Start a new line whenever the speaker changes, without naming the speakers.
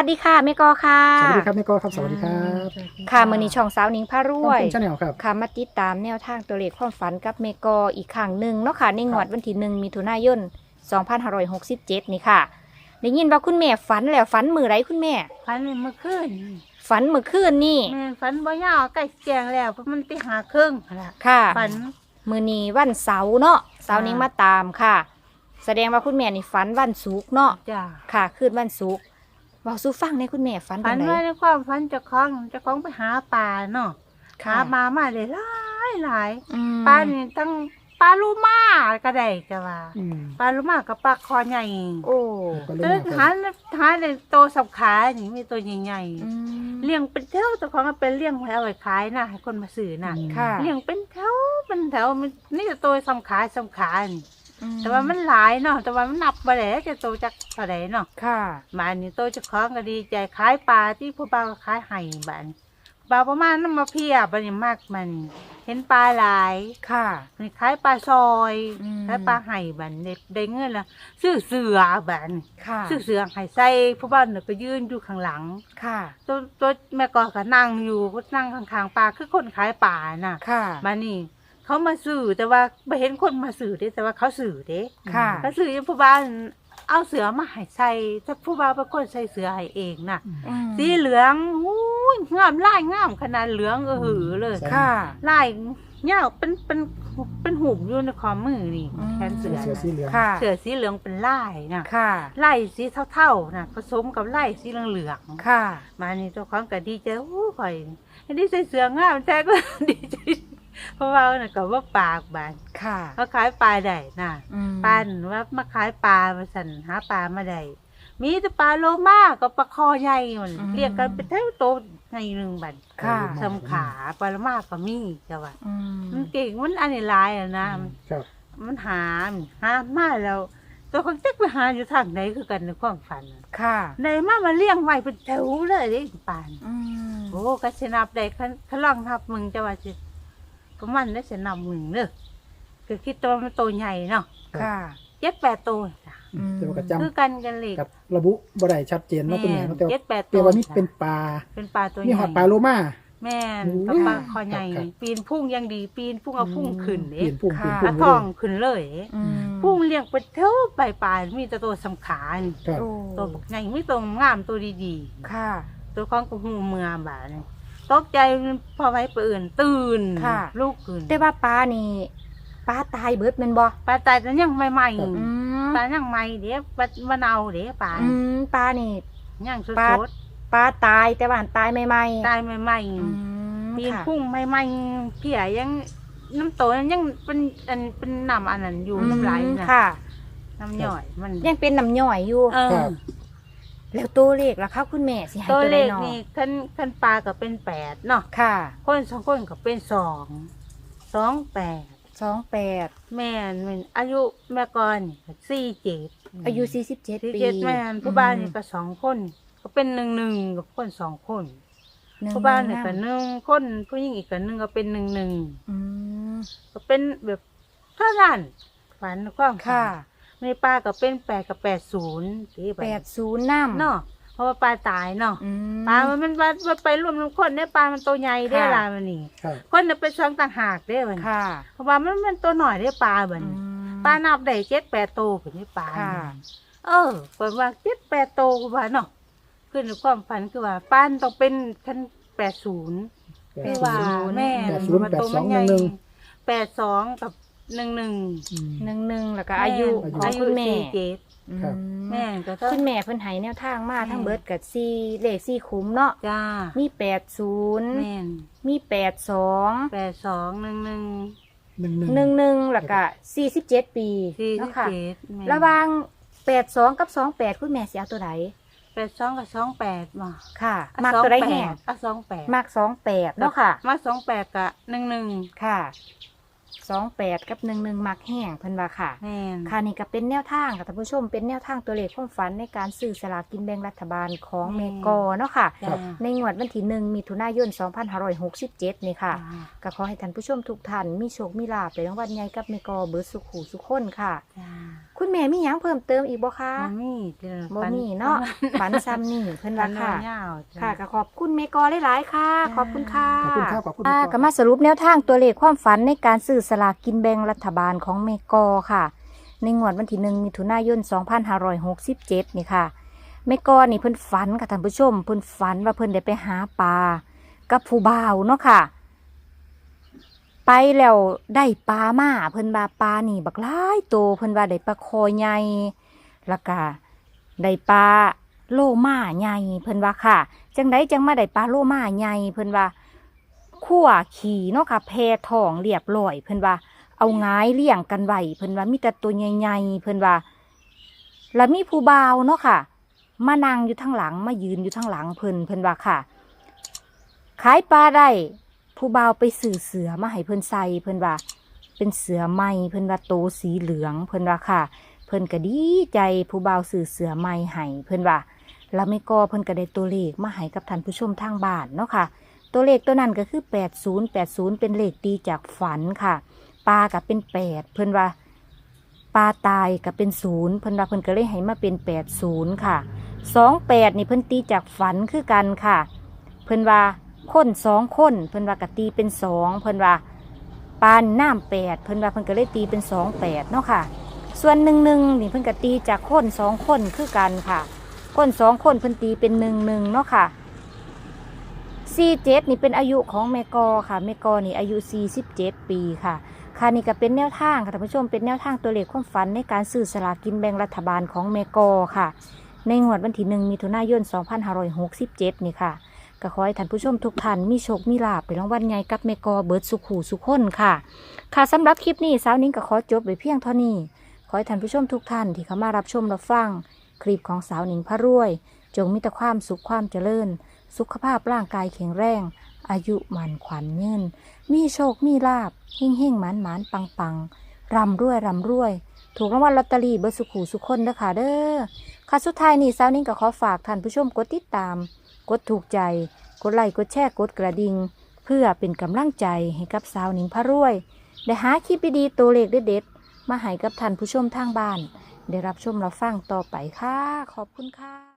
วัสดีค่ะแม่กอค่ะ
สวัสดีครับแม่กอครับสวัสดีครับ
ค่ะมือนี้ช่องสาวหนิงพารวย
ต้องชาแนลครับ
ค่ะมาติดตามแนวทางตัวเลขความฝันกับเมกออีกครั้งหนึ่งเนาะค่ะในงวดวันที่หนึ่งมิถุนายน2567 นี่ค่ะได้ยินว่าคุณแม่ฝันแล้วฝันมือไรคุณแม่
ฝันเมื่อคืน
ฝันเมื่อคืนนี่
แม่นฝันบ่ยาวใกล้แจงแล้วเพราะมันตีหาครึ่งหั่นล่ะ
ค่ะ
ฝัน
มือนี้วันเสาร์เนาะเสาร์นี้
ค่ะ
มาตามค่ะ แสดงว่าคุณแม่นี่ฝันวันศุกร์เนาะ
จ้า
ค่ะคืนวันศุกร์ เว่าสู้ฟังในคุณแม่ฝัน
ฝั
จั
น
งได
ว่าในความฝันเจะคล้าของเจะคล้าของไปหาปลาเนาะหา
ค่ะ
มามาเลยหลายหลาย
อืม
ปลานี่ตั้งปลาลูมาก็ได้ก็ว่า
อืม
ปลาลูมากับปลาคอใหญ่
โอ้
ก็
แต่
เริ่ม
หาหาในโตสับขานี่มีตัวใหญ่
อืม
ๆเลี้ยงเป็นแถวเจ้าของก็เป็นเลี้ยงไว้เอาไว้ขายนะให้คนมาซื้อน่ะ
ค่ะ
เลี้ยงเป็นแถวเป็นแถวมันนี่จะตัวสำขาสำขานี่
อื
แต่ว่ามันหลายเนาะแต่ว่ามันนับบ่ได้จะโตจักเท่าใดเนาะ
ค่ะ
มาอันนี้โตเจะคล้าของก็ดีใจขายปลาที่ผู้บ่าวก็ขายไห้บ้านปลาประมาณนั้นมาเพียบบัดนี้มากมัน เห็นปลาหลาย
ค่ะ
นี่ขายปลาซอย
อืม
ขายปลาไห้บัดได้ได้เงินละซื้อเสือบัด
ค่ะ
ซื้อเสือไห้ใส่ผู้บ่าวน่ะก็ยืนอยู่ข้างหลัง
ค่ะ
ตัวตัวแม่ก็ก็นั่งอยู่ก็นั่งข้างๆปลาคือคนขายปลาน่ะ
ค่ะ
มานี่ เขามาสื่อแต่ว่าไม่เห็นคนมาสื่อเด้แต่ว่าเขาสื่อเด้
ค่ะ
ก็สื่อยังผู้บ้านเอาเสือมาให้ใส่ถ้าผู้บ้านเป็นคนใส่เสือให้เองน่ะ
อืม
สีเหลืองอู้ยงามลายงามขนาดเหลืองเออหือเลย
ค่ะ
ลายเงาวเป็นเป็นเป็นหุบอยู่ในข้อมือนี่
อืม
แขนเสือ
เสือสี
น่ะ
เหลือง
ค่ะ
เสือสีเหลืองเป็นลายน่ะ
ค่ะ
ลายสีเท่าๆน่ะผสมกับลายสีเหลืองๆ
ค่ะ
มานี่เจ้าของก็ดีใจโอ้ข่อยอันนี้ใส่เสื้องามแท้ก็ดีใจ เพราะว่าน่ะก็ว่าปากบาน
ค่ะ
เขาขายปลาได้น่ะ
อืม
ปลาหนว่ามาขายปลามาสั่นหาปลามาได้มีแต่ปลาโลมากับปลาคอใหญ่มันเรียกกันเป็นแถวโตในหนึ่งบัน
ค่ะ
สำขาปลาโลมาก็มีจ้ะว่า
อืม
มันเก่งมันอันนี้หลายอะนะ
ครับ
มันหาหามาแล้วตัวคนจักไปหาอยู่ทางไหนคือกันในความฝันน่ะ
ค่ะ
ในมามาเลี้ยงไว้เป็นแถวเลยเด้ปลาน่ะ
อืม
โอ้ก็ชนับได้คันคันลองนับมึงจะว่าสิ ประมาณได้ชนับมึงเนอะคือคิดตัวมันโตใหญ่เนาะ
ค่ะ
เจ็ดแปดตัวจ้ะ
อืม
แต่ว่ากระจ
คือกันกันเลยำ
กับระบุบ่ได้ชัดเจนเนาะคุณแม่เนาะแต่ว่า
เจ็ดแปด
แต่
ตัว
ว่านี่เป็นปลา
เป็นปลาตัวให
มี
ญ่
หอดปลาโลมา
แม่น
โอ้
กับปลาคอใหญ่
ครับ
ปีนพุ่งยังดีปีนพุ่งเอาพุ่งขึ้น
เป
เด้
ลี่ยนพุ่งเปลี่ยน
ก
พุ่
ระ
ง
ท
เล
อง
ย
ขึ้นเลย
อืม
พุ่งเลี้ยงไปเท่าปลายปลายมีแต่ตัวสำขานี่
ครับ
โอ้
ตัวบักใหญ่ไม่ตรงงามตัวดี
ค่ะ
ๆ ตัวของกหูเมืองบาดนี่ ตกใจพอไว้เปื่นตื่น
ค่ะ
ลูกขึ้น
แต่ว่าปลานี่ปลาตายเบิดแมันบ่
ปลาตายแต่ยังใหม่
อืม
ๆปลายังใหม่เดี๋ยวปลาบะเนาเดี๋ยวปลา
อืมปลานี่
ยังส
ปลา
ด
ปลาตายแต่ว่าอันตายใหม่
ๆตายใหม่
ๆอืม
ๆปีน
ค่ะ
พุ่งใหม่ๆเพียยังน้ำโตยังเป็นอันเป็นน้ำอันนั้นอยู่
อืม
น้ำไหลนะ
ค่ะ
น้ำย่อยมัน
ยังเป็นน้ำย่อยอยู่
เออ
ครับ
แล้วตัวเลขล่ะคะคุณแม่สิให้
ตัว
ตัว
เล
ใด
ข
เนาะ
นี่ขั้นขั้นปลาก็เป็นแปดเนาะ
ค่ะ
คนสองคนก็เป็นสองสองแปด
สองแปด
แม่นมันอายุแม่ก่อนสี่เจ็ด
อายุสี่สิบเจ็ด
สี่
ปี
เจ็ดแม่นผู้บ้านนี่ก็สองคน ก็เป็นหนึ่งหนึ่งกับคนสองคน
หนึ่ง
ผู้บ้านนี่
ห
ก็หนึ่งคนผู้หญิงอีกก็หนึ่งก็เป็นหนึ่งหนึ่ง
อืม
ก็เป็นแบบเท่านั้นฝันความฝัน
ค่ะ
ในปลาก็เป็นแปดกับแปดศูนย์ที่
แปดศูนย์น้ำ
เนาะเพราะว่าปลาตายเนาะ
อืม
ปลามันมันมันมันไปรวมน้ำคนได้ปลามันตัวใหญ่ได้
ค่ะ
ลามันนี่
ครับ
คนน่ะเป็นช่องต่างหากได้มัน
ค่ะ
เพราะว่ามันมันตัวหน่อยได้ปลาเหมือน
อืม
ปลานับได้เจ็ดแปดโตวเป็นนี่ปลา
ค่ะ
เออเปิดว่าเจ็ดแปดโตวก็ว่าเนาะขึ้นในความฝันคือว่าปลาต้องเป็นคันแปดศูนย์
แป
คือ
ด
ว่า
ศูนย์
แม่
แปดศูนย์
มัน
แปด
ตัว
สอ
มั
ง
น
ห
ให
นึ่
ญ่
งหนึ่ง
แปดสองกับ หนึ่งหนึ่ง
อืม
หนึ่งหนึ่งแล้วก็อายุ
อายุ
ของคุณแม่
สี่เจ็ด
ครับ
อืม
แม่ก็ต้อง
คุณแม่เพิ่นให้แนวทางมา
แม่
ทั้งเบิดกับสี่เลขสี่คุ้มเนาะ
จ้า
มีแปดศูนย์
แม่น
มีแปดสอง
แปดสองหนึ่งหนึ่ง
หนึ่งหนึ่ง
หนึ่งหนึ่งแล้วก็สี่สิบเจ็ดปี
สี่สิ
เนาะ
บ
ค่ะ
เจ็ดแม่น
ระหว่างแปดสองกับสองแปดคุณแม่เสียตัวไหน
แปดสองกับสองแปดมา
ค่ะ
อะ
มากตัวใดแห่
อะสองแปด
มากสองแปดเนาะค่ะ
มาสองแปดกับหนึ่งหนึ่ง
ค่ะ สองแปดกับหนึ่งหนึ่งมักแห้งเพิ่นว่าค่ะ
แม่น
ค่ะนี่ก็เป็นแนวทางค่ะท่านผู้ชมเป็นแนวทางตัวเลขความฝันในการซื้อสลากกินแบ่งรัฐบาลของ
อืม
เมกอเนาะค่ะ
จ้า
ในงวดวันที่หนึ่งมิถุนายน 2567 นี่ค่ะ
จ้า
ก็ขอให้ท่านผู้ชมทุกท่านมีโชค มีลาภในรางวัลใหญ่กับเมกอเบิร์ดสุขหูสุขคนค่ะ
จ้า
คุณแม่มีหยังเพิ่มเติมอีกบ่คะ
บ่มีเด้อ
บ่มีเนาะฝันซ้ำนี่เพิ่น
ฟั
ว่านค่ะ
ยาวๆจ้า
ค่ะก็ขอบคุณเมกอหลายๆค่ะ
จ้า
ขอบคุณค่ะ
ขอบคุณครับขอบคุณ
อ่า
แม่กอ
ก็มาสรุปแนวทางตัวเลขความฝันในการซื้อสลากกินแบ่งรัฐบาลของเมกอค่ะ ในงวดวันที่หนึ่งมิถุนายน 2567 นี่ค่ะเมกอนี่เพิ่นฝันค่ะท่านผู้ชมเพิ่นฝันว่าเพิ่นได้ไปหาปลากับผู้บ่าวเนาะค่ะ ไปแล้วได้ปลามาเพิ่นว่าปลานี่บักหลายโตเพิ่นว่าได้ปลาคอใหญ่แล้วก็ได้ปลาโลมาใหญ่เพิ่นว่าค่ะ จังไดจังมาได้ปลาโลมาใหญ่เพิ่นว่า ขั่วขี่เนาะค่ะแพทองเรียบร้อยเพิ่นว่า เอาง้ายเลี่ยงกันไว้เพิ่นว่ามีแต่ตัวใหญ่ๆเพิ่นว่า แล้วมีผู้บ่าวเนาะค่ะ มานั่งอยู่ทางหลังมายืนอยู่ทางหลังเพิ่นเพิ่นว่าค่ะ ขายปลาได้ผู้บ่าวไปสื่อเสือมาให้เพิ่นใส่เพิ่นว่า เป็นเสือไหมเพิ่นว่าโตสีเหลืองเพิ่นว่าค่ะ เพิ่นก็ดีใจผู้บ่าวสื่อเสือไหมให้เพิ่นว่าแล้วไม่ก็เพิ่นก็ได้ตัวเลขมาให้กับท่านผู้ชมทางบ้านเนาะค่ะ ตัวเลขตัวนั้นก็คือ 80 80 เป็นเลขตีจากฝันค่ะ ปลากับเป็นแปดเพิ่นว่า ปลาตายกับเป็นศูนย์เพิ่นว่าเพิ่นก็เลยให้มาเป็นแปดศูนย์ค่ะสองแปดนี่เพิ่นตีจากฝันคือกันค่ะ เพิ่นว่าคนสองคนเพิ่นว่ากตีเป็นสองเพิ่นว่าปานน้ำแปดเพิ่นว่าเพิ่นก็เลยตีเป็นสองแปดเนาะค่ะ ส่วนหนึ่งหนึ่งนี่เพิ่นก็ตีจากคนสองคนคือกันค่ะ คนสองคนเพิ่นตีเป็นหนึ่งหนึ่งเนาะค่ะ สี่เจ็ดนี่เป็นอายุของเมกอค่ะเมกอนี่อายุ47ปีค่ะ ค่ะนี่ก็เป็นแนวทางค่ะท่านผู้ชมเป็นแนวทางตัวเลขความฝันในการซื้อสลากกินแบ่งรัฐบาลของเมกอค่ะ ในงวดวันที่หนึ่งมิถุนายน 2567 นี่ค่ะก็ขอให้ท่านผู้ชมทุกท่านมีโชคมีลาภไปรางวัลใหญ่กับเมกอเบิร์ดสุขหูสุขคนค่ะ ค่ะสำหรับคลิปนี้สาวนิ้งก็ขอจบไปเพียงเท่านี้ ขอให้ท่านผู้ชมทุกท่านที่เข้ามารับชมรับฟัง คลิปของสาวนิงพระรวย จงมีแต่ความสุขความเจริญ สุขภาพร่างกายแข็งแรง อายุมันขวัญเงินมีโชค มีลาบเฮ่งเฮ่งหมานหมานปังปังร่ำรวยร่ำรวย ถูกรางวัลลอตเตอรี่เบอร์สุขูสุขคนเด้อค่ะเด้อค่ะสุดท้ายนี่สาวนิ้งก็ขอฝากท่านผู้ชมกดติดตาม กดถูกใจ กดไลค์กดแชร์กดกระดิ่งเพื่อเป็นกำลังใจให้กับสาวนิ้งพระรวย ได้หาคลิปดีๆตัวเลขเด็ดๆมาให้กับท่านผู้ชมทางบ้าน ได้รับชมรับฟังต่อไปค่ะ ขอบคุณค่ะ